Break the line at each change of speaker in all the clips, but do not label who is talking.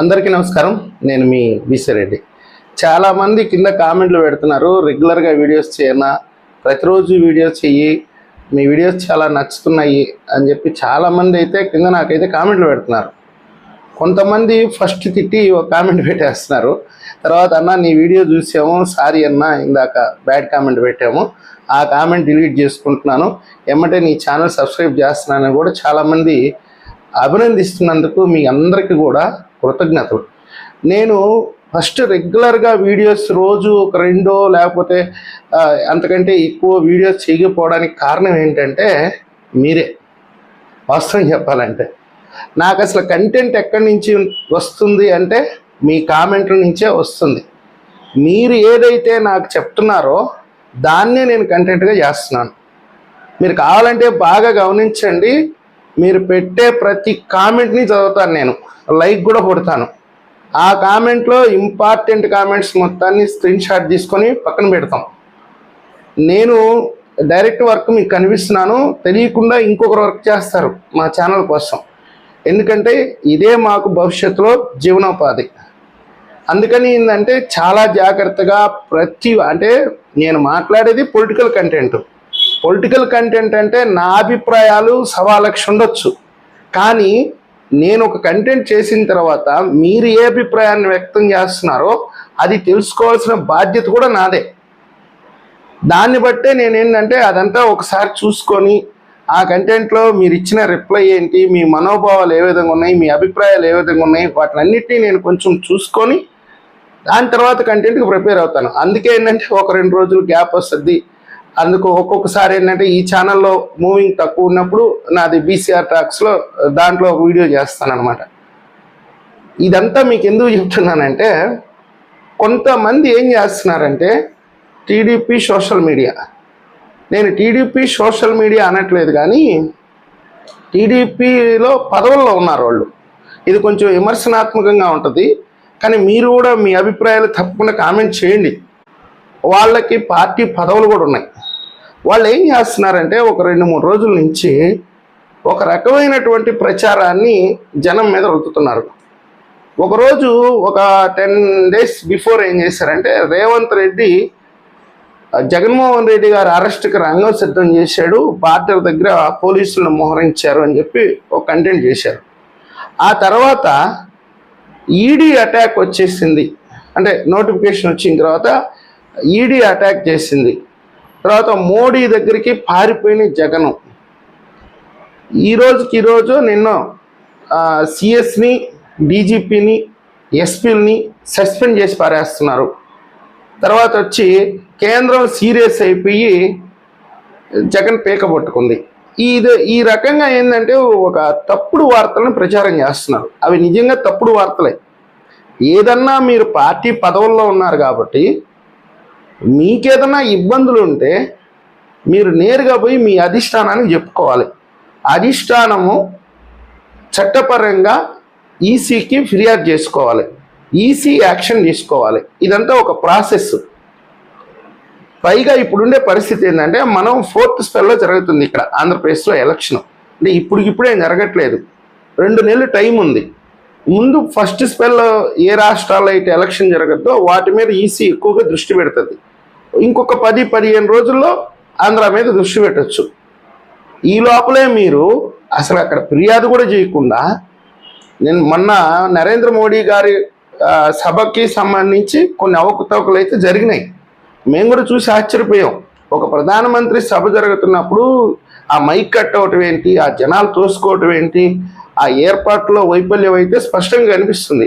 అందరికీ నమస్కారం. నేను మీ విశ్వరెడ్డి చాలామంది కింద కామెంట్లు పెడుతున్నారు రెగ్యులర్గా వీడియోస్ చేయనా? ప్రతిరోజు వీడియోస్ చెయ్యి మీ వీడియోస్ చాలా నచ్చుతున్నాయి అని చెప్పి చాలామంది అయితే కింద నాకైతే కామెంట్లు పెడుతున్నారు. కొంతమంది ఫస్ట్ తిట్టి ఒక కామెంట్ పెట్టేస్తున్నారు. తర్వాత అన్న నీ వీడియో చూసాము సారీ అన్న ఇందాక బ్యాడ్ కామెంట్ పెట్టాము ఆ కామెంట్ డిలీట్ చేసుకుంటున్నాను. ఎమ్మటే నీ ఛానల్ సబ్స్క్రైబ్ చేస్తున్నానని కూడా చాలామంది అభినందిస్తున్నందుకు మీ అందరికీ కూడా కృతజ్ఞతలు. నేను ఫస్ట్ రెగ్యులర్గా వీడియోస్ రోజు ఒక రెండో లేకపోతే అంతకంటే ఎక్కువ వీడియోస్ చేయకపోవడానికి కారణం ఏంటంటే మీరే. వాస్తవం చెప్పాలంటే. నాకు అసలు కంటెంట్ ఎక్కడి నుంచి వస్తుంది అంటే మీ కామెంట్ల నుంచే వస్తుంది. మీరు ఏదైతే నాకు చెప్తున్నారో దాన్నే నేను కంటెంట్గా చేస్తున్నాను. మీరు కావాలంటే బాగా గమనించండి. మీరు పెట్టే ప్రతి కామెంట్ని చదువుతాను నేను. లైక్ కూడా కొడతాను. ఆ కామెంట్లో ఇంపార్టెంట్ కామెంట్స్ మొత్తాన్ని స్క్రీన్ షాట్ తీసుకొని పక్కన పెడతాం. నేను డైరెక్ట్ వర్క్ మీకు కనిపిస్తున్నాను. తెలియకుండా ఇంకొకరు వర్క్ చేస్తారు మా ఛానల్ కోసం. ఎందుకంటే ఇదే మాకు భవిష్యత్తులో జీవనోపాధి. అందుకని ఏంటంటే చాలా జాగ్రత్తగా ప్రతి అంటే నేను మాట్లాడేది పొలిటికల్ కంటెంట్ పొలిటికల్ కంటెంట్ అంటే నా అభిప్రాయాలు సవా లక్ష ఉండొచ్చు. కానీ నేను ఒక కంటెంట్ చేసిన తర్వాత మీరు ఏ అభిప్రాయాన్ని వ్యక్తం చేస్తున్నారో అది తెలుసుకోవాల్సిన బాధ్యత కూడా నాదే. దాన్ని బట్టే నేనేంటంటే అదంతా ఒకసారి చూసుకొని ఆ కంటెంట్లో మీరు ఇచ్చిన రిప్లై ఏంటి మీ మనోభావాలు ఏ విధంగా ఉన్నాయి మీ అభిప్రాయాలు ఏ విధంగా ఉన్నాయి వాటినన్నిటినీ నేను కొంచెం చూసుకొని దాని తర్వాత కంటెంట్కి ప్రిపేర్ అవుతాను. అందుకే ఏంటంటే ఒక రెండు రోజులు గ్యాప్ వస్తుంది. అందుకు ఒక్కొక్కసారి ఏంటంటే ఈ ఛానల్లో మూవింగ్ తక్కువ ఉన్నప్పుడు నాది బీసీఆర్ టాక్స్లో దాంట్లో ఒక వీడియో చేస్తాను అనమాట ఇదంతా మీకు ఎందుకు చెప్తున్నానంటే కొంతమంది ఏం చేస్తున్నారంటే టీడీపీ సోషల్ మీడియా నేను టీడీపీ సోషల్ మీడియా అనట్లేదు కానీ టీడీపీలో పదవుల్లో ఉన్నారు వాళ్ళు. ఇది కొంచెం విమర్శనాత్మకంగా ఉంటుంది కానీ మీరు కూడా మీ అభిప్రాయాలు తప్పకుండా కామెంట్ చేయండి. వాళ్ళకి పార్టీ పదవులు కూడా ఉన్నాయి. వాళ్ళు ఏం చేస్తున్నారంటే ఒక రెండు మూడు రోజుల నుంచి ఒక రకమైనటువంటి ప్రచారాన్ని జనం మీద రుతుతున్నారు ఒకరోజు ఒక టెన్ డేస్ బిఫోర్ ఏం చేశారంటే రేవంత్ రెడ్డి జగన్మోహన్ రెడ్డి గారి అరెస్ట్కి రంగం సిద్ధం చేశాడు బార్డర్ దగ్గర పోలీసులను మోహరించారు అని చెప్పి ఒక కంటెంట్ చేశారు. ఆ తర్వాత ఈడీ అటాక్ వచ్చేసింది. అంటే నోటిఫికేషన్ వచ్చిన తర్వాత ఈడీ అటాక్ చేసింది. తర్వాత మోడీ దగ్గరికి పారిపోయిన జగను. ఈ రోజుకి ఈరోజు నిన్న సిఎస్ని డీజీపీని ఎస్పీని సస్పెండ్ చేసి పారేస్తున్నారు. తర్వాత వచ్చి కేంద్రం సీరియస్ అయిపోయి జగన్ పీక పట్టుకుంది. ఇది ఈ రకంగా ఏంటంటే ఒక తప్పుడు వార్తలను ప్రచారం చేస్తున్నారు. అవి నిజంగా తప్పుడు వార్తలే. ఏదన్నా మీరు పార్టీ పదవుల్లో ఉన్నారు కాబట్టి మీకేదన్నా ఇబ్బందులు ఉంటే మీరు నేరుగా పోయి మీ అధిష్టానానికి చెప్పుకోవాలి. అధిష్టానము చట్టపరంగా ఈసీకి ఫిర్యాదు చేసుకోవాలి. ఈసీ యాక్షన్ తీసుకోవాలి. ఇదంతా ఒక ప్రాసెస్ పైగా ఇప్పుడుండే పరిస్థితి ఏంటంటే మనం ఫోర్త్ స్పెల్లో జరుగుతుంది ఇక్కడ ఆంధ్రప్రదేశ్లో ఎలక్షన్. అంటే ఇప్పుడికిప్పుడేం జరగట్లేదు. రెండు నెలలు టైం ఉంది. ముందు ఫస్ట్ స్పెల్లో ఏ రాష్ట్రాల్లో అయితే ఎలక్షన్ జరగద్దో వాటి మీద ఈసీ ఎక్కువగా దృష్టి పెడుతుంది. ఇంకొక పది పదిహేను రోజుల్లో ఆంధ్ర మీద దృష్టి పెట్టచ్చు. ఈ లోపలే మీరు అసలు అక్కడ ఫిర్యాదు కూడా చేయకుండా నేను మొన్న నరేంద్ర మోడీ గారి సభకి సంబంధించి కొన్ని అవకతవకలు అయితే జరిగినాయి. మేము కూడా చూసి ఆశ్చర్యపోయాం. ఒక ప్రధానమంత్రి సభ జరుగుతున్నప్పుడు ఆ మైక్ కట్ అవటం ఏంటి ఆ జనాలు తోసుకోవటం ఏంటి ఆ ఏర్పాట్లో వైఫల్యం అయితే స్పష్టంగా కనిపిస్తుంది.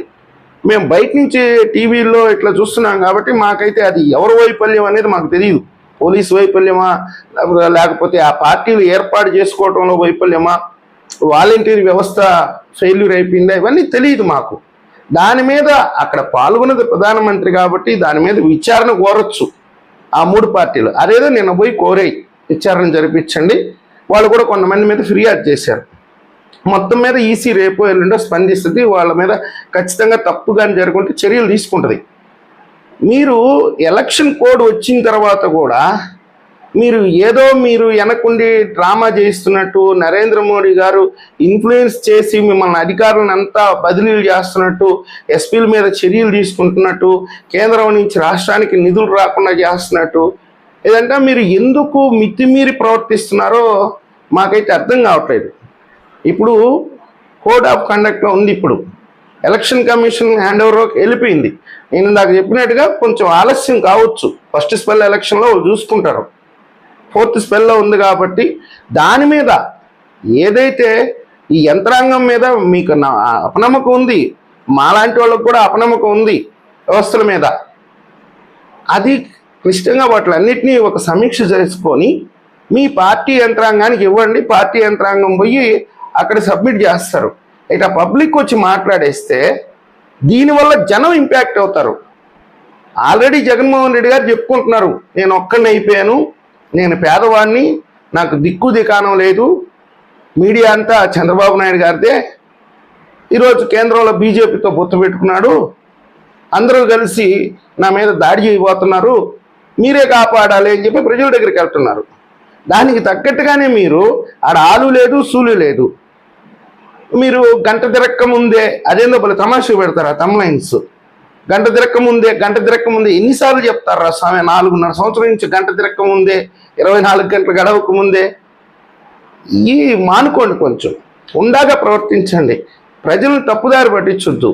మేము బయట నుంచి టీవీలో ఇట్లా చూస్తున్నాం కాబట్టి మాకైతే అది ఎవరి వైఫల్యం అనేది మాకు తెలియదు పోలీసు వైఫల్యమా లేకపోతే- ఆ పార్టీలు ఏర్పాటు చేసుకోవటంలో వైఫల్యమా వాలంటీర్ వ్యవస్థ ఫెయిల్యూర్ అయిపోయిందా ఇవన్నీ తెలియదు మాకు. దాని మీద అక్కడ పాల్గొన్నది ప్రధానమంత్రి కాబట్టి దాని మీద విచారణ కోరొచ్చు ఆ మూడు పార్టీలు. అదేదో నిన్న పోయి కోరాయి. విచారణ జరిపించండి. వాళ్ళు కూడా కొంతమంది మీద ఫిర్యాదు చేశారు. మొత్తం మీద ఈసీ రేపు ఎల్లుండో స్పందిస్తుంది. వాళ్ళ మీద ఖచ్చితంగా తప్పుగాని జరుగుంటే చర్యలు తీసుకుంటుంది. మీరు ఎలక్షన్ కోడ్ వచ్చిన తర్వాత కూడా మీరు ఏదో మీరు వెనకుండి డ్రామా చేస్తున్నట్టు నరేంద్ర మోడీ గారు ఇన్ఫ్లుయెన్స్ చేసి మిమ్మల్ని అధికారులను అంతా బదిలీలు చేస్తున్నట్టు ఎస్పీల మీద చర్యలు తీసుకుంటున్నట్టు కేంద్రం నుంచి రాష్ట్రానికి నిధులు రాకుండా చేస్తున్నట్టు ఏదంటే మీరు ఎందుకు మితిమీరి ప్రవర్తిస్తున్నారో మాకైతే అర్థం కావట్లేదు. ఇప్పుడు కోడ్ ఆఫ్ కండక్ట్లో ఉంది ఇప్పుడు. ఎలక్షన్ కమిషన్ హ్యాండ్ ఓవర్లోకి వెళ్ళిపోయింది. నేను నాకు చెప్పినట్టుగా కొంచెం ఆలస్యం కావచ్చు. ఫస్ట్ స్పెల్ ఎలక్షన్లో చూసుకుంటారు. ఫోర్త్ స్పెల్లో ఉంది కాబట్టి దాని మీద ఏదైతే ఈ యంత్రాంగం మీద మీకు నా అపనమ్మకం ఉంది మాలాంటి వాళ్ళకు కూడా అపనమ్మకం ఉంది వ్యవస్థల మీద. అది క్లిష్టంగా వాటిలన్నింటినీ ఒక సమీక్ష చేసుకొని మీ పార్టీ యంత్రాంగానికి ఇవ్వండి. పార్టీ యంత్రాంగం పోయి అక్కడ సబ్మిట్ చేస్తారు. ఇక పబ్లిక్ వచ్చి మాట్లాడేస్తే దీనివల్ల జనం ఇంపాక్ట్ అవుతారు. ఆల్రెడీ జగన్మోహన్ రెడ్డి గారు చెప్పుకుంటున్నారు నేను ఒక్కడిని అయిపోయాను నేను పేదవాడిని నాకు దిక్కు దికానం లేదు. మీడియా అంతా చంద్రబాబు నాయుడు గారిదే. ఈరోజు కేంద్రంలో బీజేపీతో పొత్తు పెట్టుకున్నాడు. అందరూ కలిసి నా మీద దాడి చేయబోతున్నారు. మీరే కాపాడాలి అని చెప్పి ప్రజల దగ్గరికి వెళ్తున్నారు. దానికి తగ్గట్టుగానే మీరు ఆడ ఆలు లేదు సూలు లేదు. మీరు గంట తిరక్క ముందే అదేందో పలు తమాషా పెడతారు ఆ తమ్లైన్స్ గంట తిరక్క ముందే గంట తిరక్క ముందే ఎన్నిసార్లు చెప్తారా స్వామి? నాలుగున్నర సంవత్సరం నుంచి గంట తిరక్క ముందే ఇరవై నాలుగు గంటల గడవక ముందే. ఈ మానుకోండి కొంచెం. ఉండాగా ప్రవర్తించండి. ప్రజలను తప్పుదారి పట్టించొద్దు.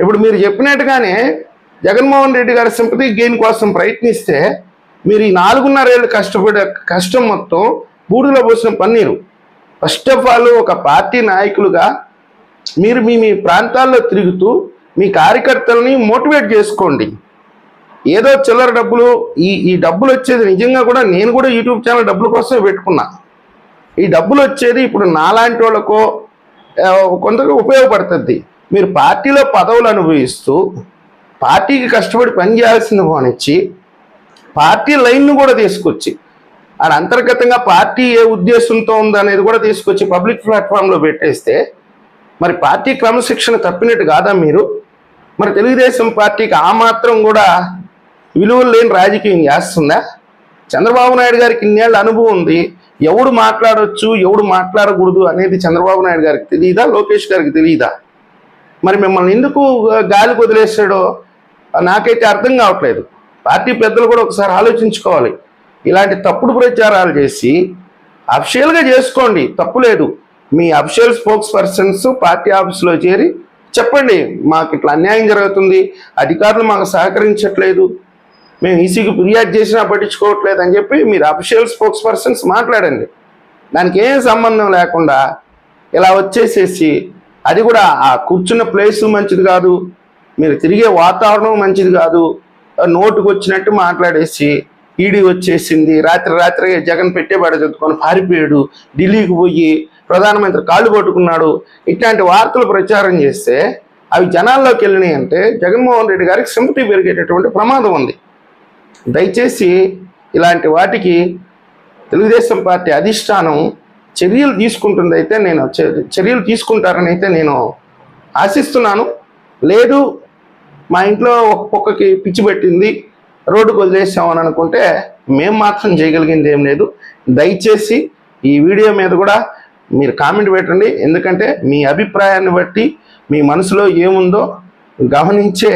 ఇప్పుడు మీరు చెప్పినట్టుగానే జగన్మోహన్ రెడ్డి గారి సింపతి గెయిన్ కోసం ప్రయత్నిస్తే మీరు ఈ నాలుగున్నర ఏళ్ళు కష్టపడే కష్టం మొత్తం బూడిలో పోసిన పన్నీరు. ఫస్ట్ ఆఫ్ ఆల్ ఒక పార్టీ నాయకులుగా మీరు మీ మీ ప్రాంతాల్లో తిరుగుతూ మీ కార్యకర్తలని మోటివేట్ చేసుకోండి. ఏదో చిల్లర డబ్బులు ఈ ఈ డబ్బులు వచ్చేది నిజంగా కూడా నేను కూడా యూట్యూబ్ ఛానల్ డబ్బుల కోసమే పెట్టుకున్నా. ఈ డబ్బులు వచ్చేది ఇప్పుడు నాలాంటి వాళ్ళకో కొంతగా ఉపయోగపడుతుంది. మీరు పార్టీలో పదవులు అనుభవిస్తూ పార్టీకి కష్టపడి పని చేయాల్సింది పోనిచ్చి పార్టీ లైన్ను కూడా తీసుకొచ్చి ఆడ అంతర్గతంగా పార్టీ ఏ ఉద్దేశంతో ఉందనేది కూడా తీసుకొచ్చి పబ్లిక్ ప్లాట్ఫామ్లో పెట్టేస్తే మరి పార్టీ క్రమశిక్షణ తప్పినట్టు కాదా మీరు? మరి తెలుగుదేశం పార్టీకి ఆ మాత్రం కూడా విలువలు లేని రాజకీయం చేస్తుందా? చంద్రబాబు నాయుడు గారికి ఇన్నేళ్ళ అనుభవం ఉంది. ఎవడు మాట్లాడొచ్చు ఎవడు మాట్లాడకూడదు అనేది చంద్రబాబు నాయుడు గారికి తెలియదా లోకేష్ గారికి తెలియదా మరి మిమ్మల్ని ఎందుకు గాలి వదిలేసాడో నాకైతే అర్థం కావట్లేదు. పార్టీ పెద్దలు కూడా ఒకసారి ఆలోచించుకోవాలి. ఇలాంటి తప్పుడు ప్రచారాలు చేసి అఫిషియల్గా చేసుకోండి తప్పు లేదు మీ అఫిషియల్ స్పోక్స్ పర్సన్స్ పార్టీ ఆఫీస్లో చేరి చెప్పండి మాకు ఇట్లా అన్యాయం జరుగుతుంది అధికారులు మాకు సహకరించట్లేదు మేము ఈసీకి ఫిర్యాదు చేసినా పట్టించుకోవట్లేదు అని చెప్పి మీరు అఫిషియల్ స్పోక్స్ పర్సన్స్ మాట్లాడండి. దానికి ఏం సంబంధం లేకుండా ఇలా వచ్చేసేసి అది కూడా ఆ కూర్చున్న ప్లేసు మంచిది కాదు మీరు తిరిగే వాతావరణం మంచిది కాదు నోటుకు వచ్చినట్టు మాట్లాడేసి ఈడీ వచ్చేసింది. రాత్రి రాత్రి జగన్ పెట్టేవాడు చదువుకొని పారిపోయాడు. ఢిల్లీకి పోయి ప్రధానమంత్రి కాళ్ళు పట్టుకున్నాడు. ఇట్లాంటి వార్తలు ప్రచారం చేస్తే అవి జనాల్లోకి వెళ్ళినాయి అంటే జగన్మోహన్ రెడ్డి గారికి సింపతి పెరిగేటటువంటి ప్రమాదం ఉంది. దయచేసి ఇలాంటి వాటికి తెలుగుదేశం పార్టీ అధిష్టానం చర్యలు తీసుకుంటుందైతే నేను చర్యలు తీసుకుంటారని అయితే నేను ఆశిస్తున్నాను. లేదు మా ఇంట్లో ఒక కుక్కకి పిచ్చి పెట్టింది. రోడ్డుకు వదిలేసామని అనుకుంటే మేము మాత్రం చేయగలిగింది ఏం లేదు. దయచేసి ఈ వీడియో మీద కూడా మీరు కామెంట్ పెట్టండి. ఎందుకంటే మీ అభిప్రాయాన్ని బట్టి మీ మనసులో ఏముందో గమనించే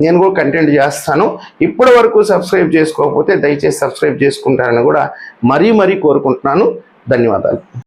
నేను కూడా కంటెంట్ చేస్తాను. ఇప్పటి వరకు సబ్స్క్రైబ్ చేసుకోకపోతే దయచేసి సబ్స్క్రైబ్ చేసుకుంటారని కూడా మరీ మరీ కోరుకుంటున్నాను. ధన్యవాదాలు.